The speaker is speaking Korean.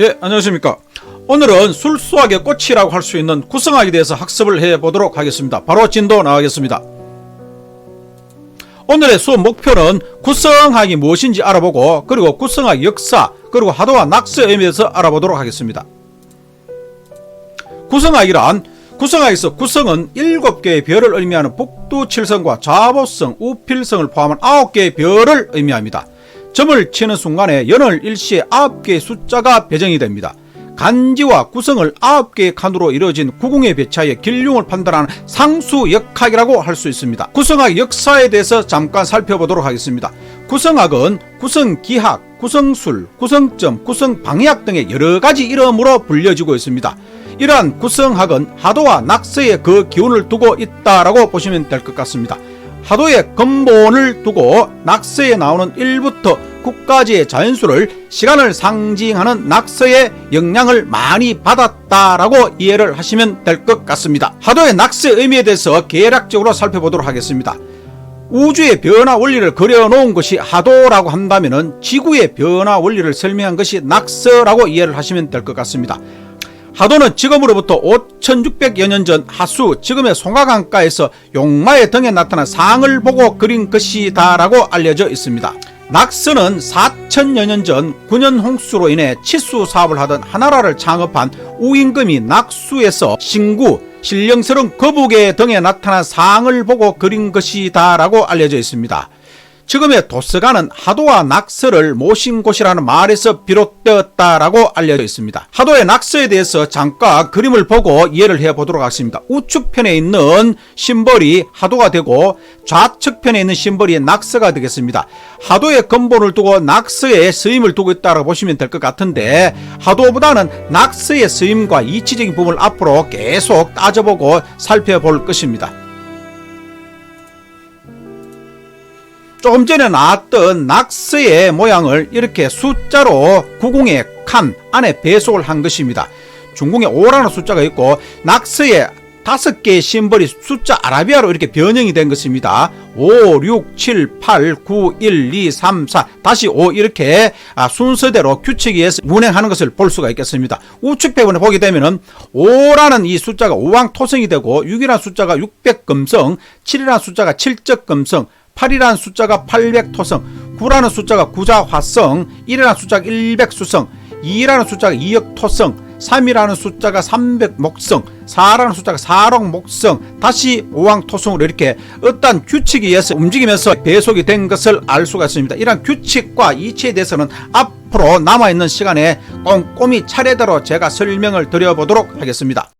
예, 안녕하십니까. 오늘은 술수학의 꽃이라고 할 수 있는 구성학에 대해서 학습을 해 보도록 하겠습니다. 바로 진도 나가겠습니다. 오늘의 수업 목표는 구성학이 무엇인지 알아보고 그리고 구성학 역사 그리고 하도와 낙서의 의미에 대해서 알아보도록 하겠습니다. 구성학이란 구성학에서 구성은 7개의 별을 의미하는 북두칠성과 좌보성, 우필성을 포함한 9개의 별을 의미합니다. 점을 치는 순간에 연을 일시에 9개의 숫자가 배정이 됩니다. 간지와 구성을 9개의 칸으로 이루어진 구궁의 배차의 길흉을 판단하는 상수역학이라고 할 수 있습니다. 구성학 역사에 대해서 잠깐 살펴보도록 하겠습니다. 구성학은 구성기학, 구성술, 구성점, 구성방해학 등의 여러 가지 이름으로 불려지고 있습니다. 이러한 구성학은 하도와 낙서의 그 기운을 두고 있다라고 보시면 될 것 같습니다. 하도의 근본을 두고 낙서에 나오는 1부터 9까지의 자연수를 시간을 상징하는 낙서의 영향을 많이 받았다라고 이해를 하시면 될 것 같습니다. 하도의 낙서의 의미에 대해서 계략적으로 살펴보도록 하겠습니다. 우주의 변화 원리를 그려놓은 것이 하도라고 한다면 지구의 변화 원리를 설명한 것이 낙서라고 이해를 하시면 될 것 같습니다. 하도는 지금으로부터 5600여 년 전 하수 지금의 송화강가에서 용마의 등에 나타난 상을 보고 그린 것이다라고 알려져 있습니다. 낙서는 4000여 년전 군현 홍수로 인해 치수 사업을 하던 하나라를 창업한 우임금이 낙수에서 신구 신령스러운 거북의 등에 나타난 상을 보고 그린 것이다라고 알려져 있습니다. 지금의 도서관은 하도와 낙서를 모신 곳이라는 말에서 비롯되었다라고 알려져 있습니다. 하도의 낙서에 대해서 잠깐 그림을 보고 이해를 해보도록 하겠습니다. 우측편에 있는 심벌이 하도가 되고 좌측편에 있는 심벌이 낙서가 되겠습니다. 하도의 근본을 두고 낙서의 쓰임을 두고 있다고 보시면 될 것 같은데 하도보다는 낙서의 쓰임과 이치적인 부분을 앞으로 계속 따져보고 살펴볼 것입니다. 조금 전에 나왔던 낙서의 모양을 이렇게 숫자로 구궁의 칸 안에 배속을 한 것입니다. 중궁에 5라는 숫자가 있고 낙서에 다섯 개의 심벌이 숫자 아라비아로 이렇게 변형이 된 것입니다. 5, 6, 7, 8, 9, 1, 2, 3, 4, 다시 5 이렇게 아, 순서대로 규칙에 의해서 운행하는 것을 볼 수가 있겠습니다. 우측 배분에 보게 되면은 5라는 이 숫자가 오왕토성이 되고 6이라는 숫자가 600금성, 7이라는 숫자가 7적금성, 8이라는 숫자가 800토성, 9라는 숫자가 구자화성, 1이라는 숫자가 100수성, 2라는 숫자가 2역토성, 3이라는 숫자가 300목성, 4라는 숫자가 4록목성, 다시 5왕 토성으로 이렇게 어떤 규칙에 의해서 움직이면서 배속이 된 것을 알 수가 있습니다. 이러한 규칙과 이치에 대해서는 앞으로 남아있는 시간에 꼼꼼히 차례대로 제가 설명을 드려보도록 하겠습니다.